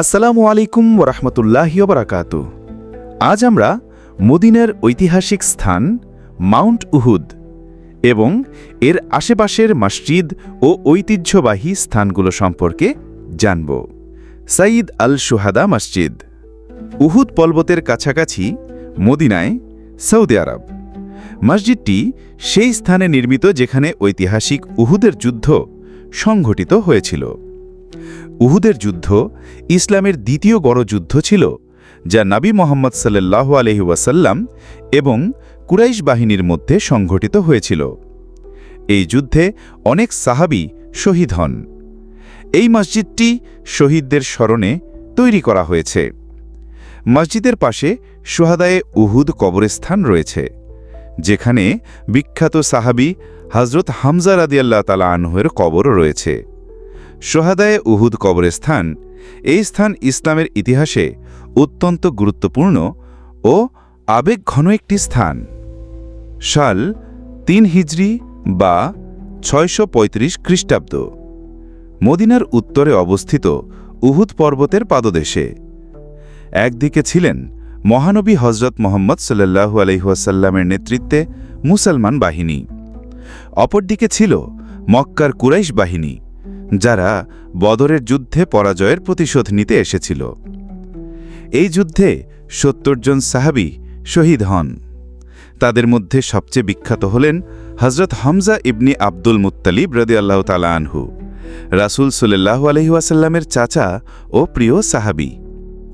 আসসালামু আলাইকুম ওরহমতুল্লাহি বারাকাতু আজ আমরা মদিনার ঐতিহাসিক স্থান মাউন্ট উহুদ এবং এর আশেপাশের মসজিদ ও ঐতিহ্যবাহী স্থানগুলো সম্পর্কে জানব। সাঈদ আল সুহাদা মসজিদ। উহুদ পর্বতের কাছাকাছি মদিনায় সৌদি আরব। মসজিদটি সেই স্থানে নির্মিত যেখানে ঐতিহাসিক উহুদের যুদ্ধ সংঘটিত হয়েছিল। উহুদের যুদ্ধ ইসলামের দ্বিতীয় বড় যুদ্ধ ছিল, যা নাবী মোহাম্মদ সাল্লাহ আলহি ওয়াসাল্লাম এবং কুরাইশ বাহিনীর মধ্যে সংঘটিত হয়েছিল। এই যুদ্ধে অনেক সাহাবি শহীদ হন। এই মসজিদটি শহীদদের স্মরণে তৈরি করা হয়েছে। মসজিদের পাশে সোহাদায়ে উহুদ কবরস্থান রয়েছে, যেখানে বিখ্যাত সাহাবি হজরত হামজা রাদিয়াল্লাহ তালা আনহের কবরও রয়েছে। সোহাদায়ে উহুদ কবরস্থান, এই স্থান ইসলামের ইতিহাসে অত্যন্ত গুরুত্বপূর্ণ ও আবেগঘন একটি স্থান। সাল তিন হিজরি বা ছয়শো পঁয়ত্রিশ খ্রিস্টাব্দ। মদিনার উত্তরে অবস্থিত উহুদ পর্বতের পাদদেশে। একদিকে ছিলেন মহানবী হজরত মোহাম্মদ সাল্লাহু আলহিহাসাল্লামের নেতৃত্বে মুসলমান বাহিনী। অপরদিকে ছিল মক্কার কুরাইশ বাহিনী। যারা বদরের যুদ্ধে পরাজয়ের প্রতিশোধ নিতে এসেছিল। এই যুদ্ধে সত্তর জন সাহাবি শহীদ হন। তাদের মধ্যে সবচেয়ে বিখ্যাত হলেন হজরত হামজা ইবনি আব্দুল মুত্তালিব রদি আল্লাহ তালা আনহু। রাসুল সুল্লাহু আলহিউসাল্লামের চাচা ও প্রিয় সাহাবি।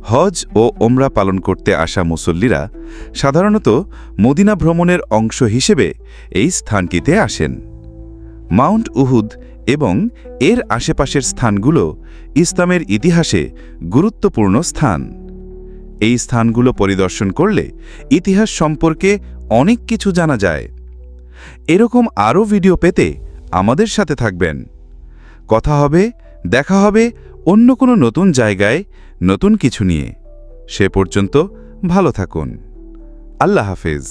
হজ ও ওমরা পালন করতে আসা মুসল্লিরা সাধারণত মদিনা ভ্রমণের অংশ হিসেবে এই স্থানটিতে আসেন। মাউন্ট উহুদ এবং এর আশেপাশের স্থানগুলো ইসলামের ইতিহাসে গুরুত্বপূর্ণ স্থান। এই স্থানগুলো পরিদর্শন করলে ইতিহাস সম্পর্কে অনেক কিছু জানা যায়। এরকম আরও ভিডিও পেতে আমাদের সাথে থাকবেন। কথা হবে, দেখা হবে অন্য কোনো নতুন জায়গায় নতুন কিছু নিয়ে। সে পর্যন্ত ভালো থাকুন। আল্লাহ হাফেজ।